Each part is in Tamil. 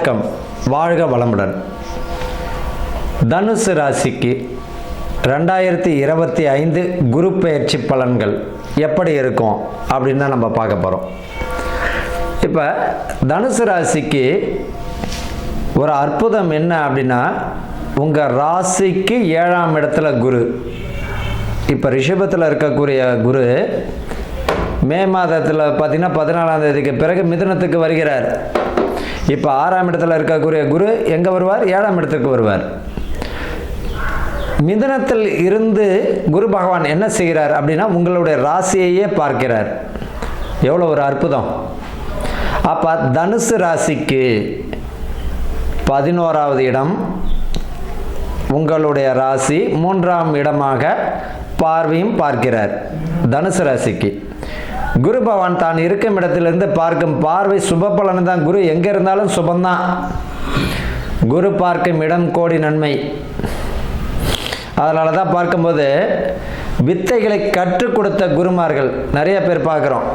வணக்கம். வாழ்க வளமுடன். தனுசு ராசிக்கு ரெண்டாயிரத்தி இருபத்தி ஐந்து குரு பெயர்ச்சி பலன்கள் எப்படி இருக்கும் அப்படின்னு தான் நம்ம பார்க்க போகிறோம் இப்போ தனுசு ராசிக்கு ஒரு அற்புதம் என்ன அப்படின்னா உங்கள் ராசிக்கு ஏழாம் இடத்துல குரு. இப்போ ரிஷபத்தில் இருக்கக்கூடிய குரு மே மாதத்தில் பார்த்தீங்கன்னா பதினாலாம் தேதிக்கு பிறகு மிதுனத்துக்கு வருகிறார். இப்போ ஆறாம் இடத்துல இருக்கக்கூடிய குரு எங்கே வருவார்? ஏழாம் இடத்துக்கு வருவார். மிதனத்தில் இருந்து குரு பகவான் என்ன செய்கிறார் அப்படின்னா உங்களுடைய ராசியையே பார்க்கிறார். எவ்வளோ ஒரு அற்புதம். அப்போ தனுசு ராசிக்கு பதினோராவது இடம் உங்களுடைய ராசி மூன்றாம் இடமாக பார்வையும் பார்க்கிறார் தனுசு ராசிக்கு. குரு பகவான் தான் இருக்கும் இடத்திலிருந்து பார்க்கும் பார்வை சுப பலன் தான். குரு எங்கே இருந்தாலும் சுபம்தான். குரு பார்க்கும் இடம் கோடி நன்மை. அதனால தான் பார்க்கும்போது வித்தைகளை கற்றுக் கொடுத்த குருமார்கள் நிறைய பேர் பார்க்குறோம்.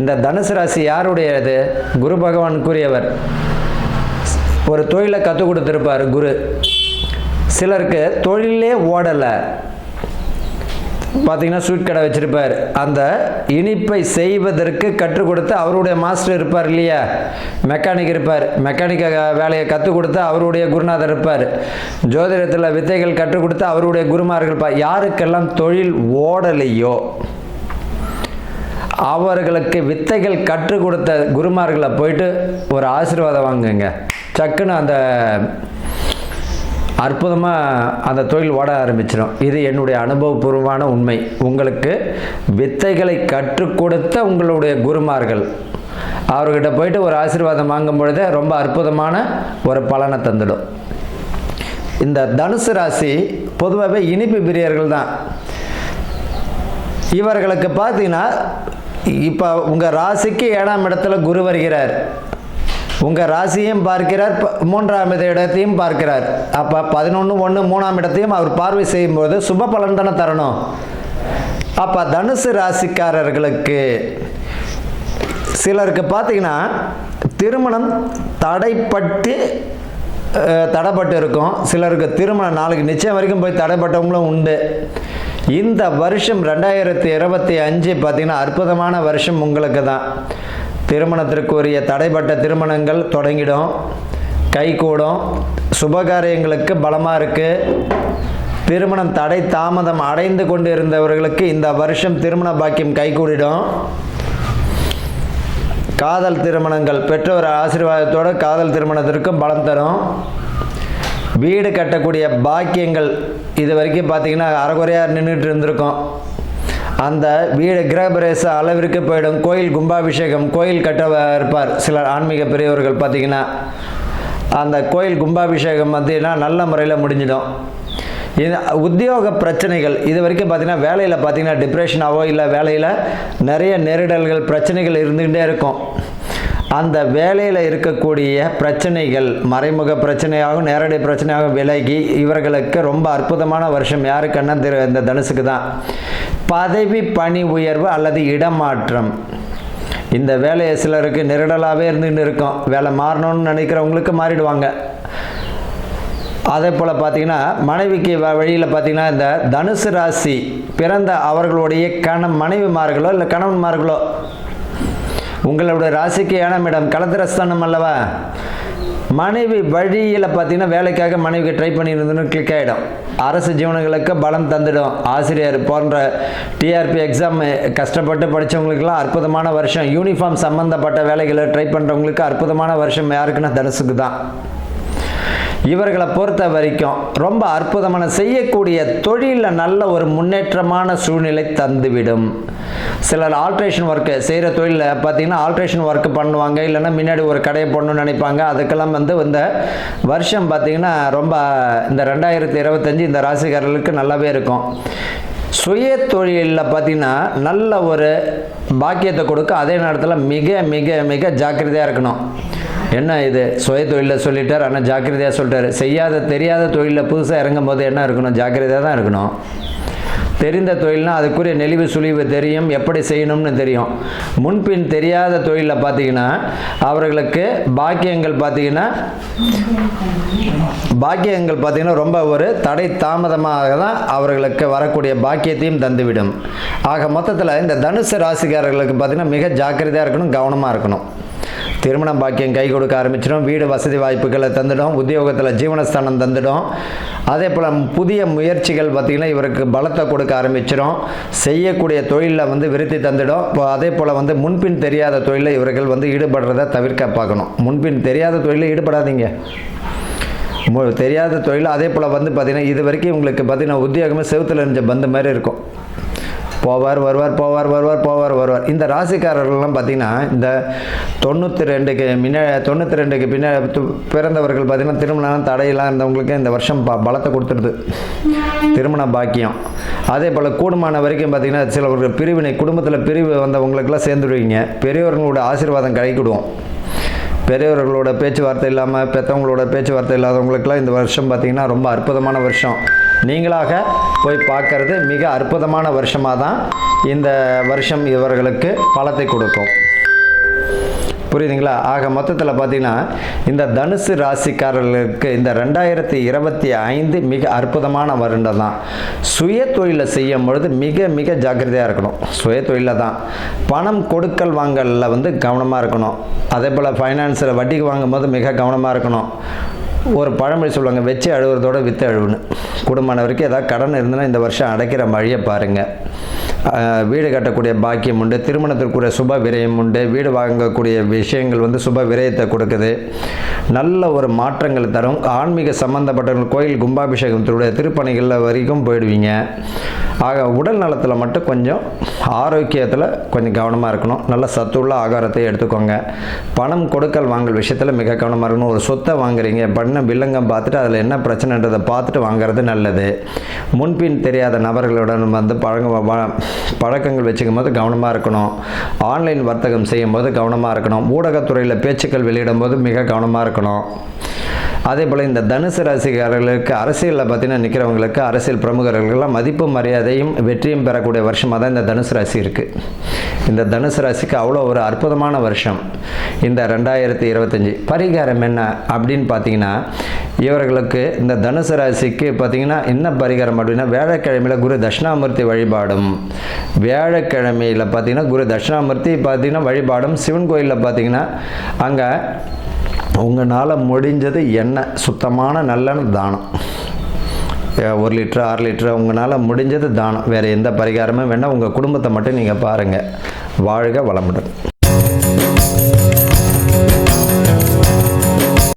இந்த தனுசு ராசி யாருடையது? குரு பகவான் கூறியவர் ஒரு தொழிலை கற்றுக் கொடுத்துருப்பார் குரு. சிலருக்கு தொழிலே ஓடலை. பார்த்தீங்கன்னா ஸ்வீட் கடை வச்சுருப்பார். அந்த இனிப்பை செய்வதற்கு கற்றுக் கொடுத்து அவருடைய மாஸ்டர் இருப்பார் இல்லையா? மெக்கானிக் இருப்பார். மெக்கானிக்க வேலையை கற்றுக் கொடுத்து அவருடைய குருநாதர் இருப்பார். ஜோதிடத்தில் வித்தைகள் கற்றுக் கொடுத்து அவருடைய குருமார்கள் இருப்பார் யாருக்கெல்லாம் தொழில் ஓடலையோ அவர்களுக்கு வித்தைகள் கற்றுக் கொடுத்த குருமார்களை போயிட்டு ஒரு ஆசீர்வாதம் வாங்குங்க. சக்குன்னு அந்த அற்புதமாக அந்த தொழில் ஓட ஆரம்பிச்சிடும் இது என்னுடைய அனுபவபூர்வமான உண்மை. உங்களுக்கு வித்தைகளை கற்றுக் கொடுத்த உங்களுடைய குருமார்கள். அவர்கிட்ட போயிட்டு ஒரு ஆசீர்வாதம் வாங்கும் பொழுதே ரொம்ப அற்புதமான ஒரு பலனை தந்துடும். இந்த தனுசு ராசி பொதுவாகவே இனிப்பு பிரியர்கள் தான். இவர்களுக்கு பார்த்தீங்கன்னா இப்போ உங்கள் ராசிக்கு ஏழாம் இடத்துல குரு வருகிறார். உங்கள் ராசியையும் பார்க்கிறார் மூன்றாம் இடத்தையும் பார்க்கிறார். அப்போ பதினொன்று ஒன்று மூணாம் இடத்தையும் அவர் பார்வை செய்யும்போது சுப பலன் தானே தரணும். அப்போ தனுசு ராசிக்காரர்களுக்கு சிலருக்கு பார்த்தீங்கன்னா திருமணம் தடைப்பட்டு தடைப்பட்டு இருக்கும் சிலருக்கு திருமணம் நாளைக்கு நிச்சயம் வரைக்கும் போய் தடைப்பட்டவங்களும் உண்டு. இந்த வருஷம் ரெண்டாயிரத்தி இருபத்தி அஞ்சு பார்த்தீங்கன்னா அற்புதமான வருஷம் உங்களுக்கு தான் திருமணத்திற்குரிய தடைப்பட்ட திருமணங்கள் தொடங்கிடும். கைகூடும். சுபகாரியங்களுக்கு பலமாக இருக்குது திருமணம் தடை தாமதம் அடைந்து கொண்டு இருந்தவர்களுக்கு இந்த வருஷம் திருமண பாக்கியம் கைகூடிடும். காதல் திருமணங்கள். பெற்றோர் ஆசீர்வாதத்தோடு காதல் திருமணத்திற்கும் பலம் தரும். வீடு கட்டக்கூடிய பாக்கியங்கள். இது வரைக்கும் பார்த்திங்கன்னா அறகுறையாக நின்றுட்டு இருந்திருக்கும். அந்த வீடு கிரகபிரேச அளவிற்கு போயிடும். கோயில் கும்பாபிஷேகம் கோயில் கட்ட இருப்பார். சில ஆன்மீக பெரியவர்கள் பார்த்தீங்கன்னா அந்த கோயில் கும்பாபிஷேகம் பார்த்தீங்கன்னா நல்ல முறையில் முடிஞ்சிடும். இது உத்தியோக பிரச்சனைகள். இது வரைக்கும் பார்த்தீங்கன்னா வேலையில் பார்த்தீங்கன்னா டிப்ரெஷனாவோ இல்லை வேலையில் நிறைய நெருடல்கள் பிரச்சனைகள் இருந்துகிட்டே இருக்கும். அந்த வேலையில் இருக்கக்கூடிய பிரச்சனைகள் மறைமுக பிரச்சனையாகவும் நேரடி பிரச்சனையாகவும் விலகி இவர்களுக்கு ரொம்ப அற்புதமான வருஷம். யாருக்குன்னா திரு இந்த தனுசுக்கு தான். பதவி பணி உயர்வு அல்லது இடமாற்றம். இந்த வேலையை சிலருக்கு நெருடலாகவே இருந்துகிட்டு இருக்கும். வேலை மாறணும்னு நினைக்கிறவங்களுக்கு மாறிடுவாங்க. அதே போல் பார்த்தீங்கன்னா மனைவிக்கு வ- வழியில் பார்த்தீங்கன்னா இந்த தனுசு ராசி பிறந்த அவர்களுடைய கண மனைவிமார்களோ இல்லை கணவன்மார்களோ உங்களுடைய ராசிக்கு ஏன மேடம் கலத்திரஸ்தானம் அல்லவா? மனைவி வழியில் பார்த்தீங்கன்னா வேலைக்காக மனைவிக்கு ட்ரை பண்ணியிருந்தோன்னு கிளிக் ஆகிடும் அரசு ஜீவனங்களுக்கு பலம் தந்துடும். ஆசிரியர் போன்ற டிஆர்பி எக்ஸாம் கஷ்டப்பட்டு படித்தவங்களுக்கெல்லாம் அற்புதமான வருஷம். யூனிஃபார்ம் சம்மந்தப்பட்ட வேலைகளை ட்ரை பண்ணுறவங்களுக்கு அற்புதமான வருஷம். யாருக்குன்னா தனுசுக்கு தான். இவர்களை பொறுத்த வரைக்கும் ரொம்ப அற்புதமான செய்யக்கூடிய தொழிலில் நல்ல ஒரு முன்னேற்றமான சூழ்நிலை தந்துவிடும். சிலர் ஆல்ட்ரேஷன் ஒர்க்கு செய்கிற தொழிலில் பார்த்தீங்கன்னா ஆல்ட்ரேஷன் ஒர்க் பண்ணுவாங்க இல்லைன்னா முன்னாடி ஒரு கடையை போடணும்னு நினைப்பாங்க. அதுக்கெல்லாம் வந்து இந்த வருஷம் பார்த்தீங்கன்னா ரொம்ப இந்த ரெண்டாயிரத்தி இருபத்தஞ்சி இந்த ராசிக்காரர்களுக்கு நல்லாவே இருக்கும். சுய தொழிலில் பார்த்தீங்கன்னா நல்ல ஒரு பாக்கியத்தை கொடுக்க அதே நேரத்தில் மிக மிக மிக ஜாக்கிரதையாக இருக்கணும். என்ன இது? சுய தொழிலில் சொல்லிட்டார் ஆனால் ஜாக்கிரதையாக சொல்லிட்டார். செய்யாத தெரியாத தொழிலில் புதுசாக இறங்கும் போது என்ன இருக்கணும்? ஜாக்கிரதையாக தான் இருக்கணும். தெரிந்த தொழில்னால் அதுக்குரிய நெளிவு சுழிவு தெரியும். எப்படி செய்யணும்னு தெரியும். முன்பின் தெரியாத தொழிலில் பார்த்தீங்கன்னா அவர்களுக்கு பாக்கியங்கள் பார்த்தீங்கன்னா பாக்கியங்கள் பார்த்தீங்கன்னா ரொம்ப ஒரு தடை தாமதமாக தான் அவர்களுக்கு வரக்கூடிய பாக்கியத்தையும் தந்துவிடும். ஆக மொத்தத்தில் இந்த தனுசு ராசிக்காரர்களுக்கு பார்த்தீங்கன்னா மிக ஜாக்கிரதையாக இருக்கணும் கவனமாக இருக்கணும். திருமணம் பாக்கியம் கை கொடுக்க ஆரம்பிச்சிடும். வீடு வசதி வாய்ப்புகளை தந்துடும். உத்தியோகத்தில் ஜீவனஸ்தானம் தந்துடும். அதே போல் புதிய முயற்சிகள் பார்த்திங்கன்னா இவருக்கு பலத்தை கொடுக்க ஆரம்பிச்சிடும் செய்யக்கூடிய தொழிலில் வந்து விருத்தி தந்துடும். இப்போ அதே போல் வந்து முன்பின் தெரியாத தொழிலில் இவர்கள் வந்து ஈடுபடுறத தவிர்க்க பார்க்கணும். முன்பின் தெரியாத தொழிலில் ஈடுபடாதீங்க. மு- தெரியாத தொழில் அதே போல் வந்து பார்த்திங்கன்னா இது வரைக்கும் உங்களுக்கு பார்த்திங்கன்னா உத்தியோகமே செவத்தில் இருந்த பந்து மாதிரி இருக்கும். போவார் வருவார் போவார் வருவார் போவார் வருவார். இந்த ராசிக்காரர்கள்லாம் பார்த்தீங்கன்னா இந்த தொண்ணூற்றி ரெண்டுக்கு முன்ன தொண்ணூற்றி ரெண்டுக்கு பின்ன பிறந்தவர்கள் பார்த்தீங்கன்னா திருமணம் தடையெல்லாம் இருந்தவங்களுக்கு இந்த வருஷம் ப பலத்தை கொடுத்துருது. திருமண பாக்கியம். அதே போல் கூடுமான வரைக்கும் பார்த்தீங்கன்னா சிலவர்கள் பிரிவினை குடும்பத்தில் பிரிவு வந்தவங்களுக்கெல்லாம் சேர்ந்துடுவீங்க பெரியவர்களோட ஆசீர்வாதம் கிடைக்கிடுவோம் பெரியவர்களோட பேச்சுவார்த்தை இல்லாமல் பெற்றவங்களோட பேச்சுவார்த்தை இல்லாதவங்களுக்கெல்லாம் இந்த வருஷம் பார்த்திங்கன்னா ரொம்ப அற்புதமான வருஷம். நீங்களாக போய் பார்க்கறது மிக அற்புதமான வருஷமாக தான் இந்த வருஷம் இவர்களுக்கு பலத்தை கொடுக்கும். புரியுதுங்களா? ஆக மொத்தத்தில் பார்த்தீங்கன்னா இந்த தனுசு ராசிக்காரர்களுக்கு இந்த ரெண்டாயிரத்தி இருபத்தி ஐந்து மிக அற்புதமான வருடம் தான் சுய தொழிலை செய்யும் பொழுது மிக மிக ஜாக்கிரதையாக இருக்கணும். சுய தொழிலில் தான். பணம் கொடுக்கல் வாங்கலில் வந்து கவனமாக இருக்கணும். அதே போல் ஃபைனான்ஸில் வட்டிக்கு வாங்கும்போது மிக கவனமாக இருக்கணும். ஒரு பழமொழி சொல்லுவாங்க வச்சு அழுகிறதோட வித்து அழுவுன்னு. குடும்பமான வரைக்கும் ஏதாவது கடன் இருந்ததுன்னா இந்த வருஷம் அடைக்கிற மழையை பாருங்கள் வீடு கட்டக்கூடிய பாக்கியம் உண்டு திருமணத்திற்குரிய சுப விரயம் உண்டு வீடு வாங்கக்கூடிய விஷயங்கள் வந்து சுப விரயத்தை கொடுக்குது. நல்ல ஒரு மாற்றங்கள் தரும். ஆன்மீக சம்பந்தப்பட்ட கோயில் கும்பாபிஷேகத்தினுடைய திருப்பணிகளில் வரைக்கும் போயிடுவீங்க. ஆக உடல் நலத்தில் மட்டும் கொஞ்சம் ஆரோக்கியத்தில் கொஞ்சம் கவனமாக இருக்கணும். நல்ல சத்துள்ள ஆகாரத்தை எடுத்துக்கோங்க. பணம் கொடுக்கல் வாங்கல் விஷயத்தில் மிக கவனமாக இருக்கணும். ஒரு சொத்தை வாங்குறீங்க பண்ண வில்லங்கம் பார்த்துட்டு அதில் என்ன பிரச்சனைன்றதை பார்த்துட்டு வாங்குறது நல்லது. முன்பின் தெரியாத நபர்களுடன் வந்து பழங்க வ- பழக்கங்கள் வச்சுக்கும் போது கவனமாக இருக்கணும். ஆன்லைன் வர்த்தகம் செய்யும் போது கவனமாக இருக்கணும். ஊடகத்துறையில் பேச்சுக்கள் வெளியிடும் போது மிக கவனமாக இருக்கணும். அதே போல் இந்த தனுசு ராசிக்காரர்களுக்கு அரசியலில் பார்த்தீங்கன்னா நிற்கிறவங்களுக்கு அரசியல் பிரமுகர்கள்லாம் மதிப்பு மரியாதையும் வெற்றியும் பெறக்கூடிய வருஷமாக தான் இந்த தனுசு ராசி இருக்குது இந்த தனுசு ராசிக்கு அவ்வளோ ஒரு அற்புதமான வருஷம். இந்த ரெண்டாயிரத்தி இருபத்தஞ்சி பரிகாரம் என்ன அப்படின்னு பார்த்தீங்கன்னா இவர்களுக்கு இந்த தனுசு ராசிக்கு பார்த்தீங்கன்னா என்ன பரிகாரம் அப்படின்னா வேழக்கிழமையில் குரு தட்சிணாமூர்த்தி வழிபாடும். வியாழக்கிழமையில் பார்த்தீங்கன்னா குரு தட்சிணாமூர்த்தி பார்த்தீங்கன்னா வழிபாடும். சிவன் கோயிலில் பார்த்தீங்கன்னா அங்கே உங்களால் முடிஞ்சது எண்ணெய் சுத்தமான நல்லெண்ணெய் தானம். ஒரு லிட்டரு ஆறு லிட்டரு உங்களால் முடிஞ்சது தானம். வேறு எந்த பரிகாரமும் வேணால் உங்கள் குடும்பத்தை மட்டும் நீங்கள் பாருங்கள் வாழ்க வளமுடன்.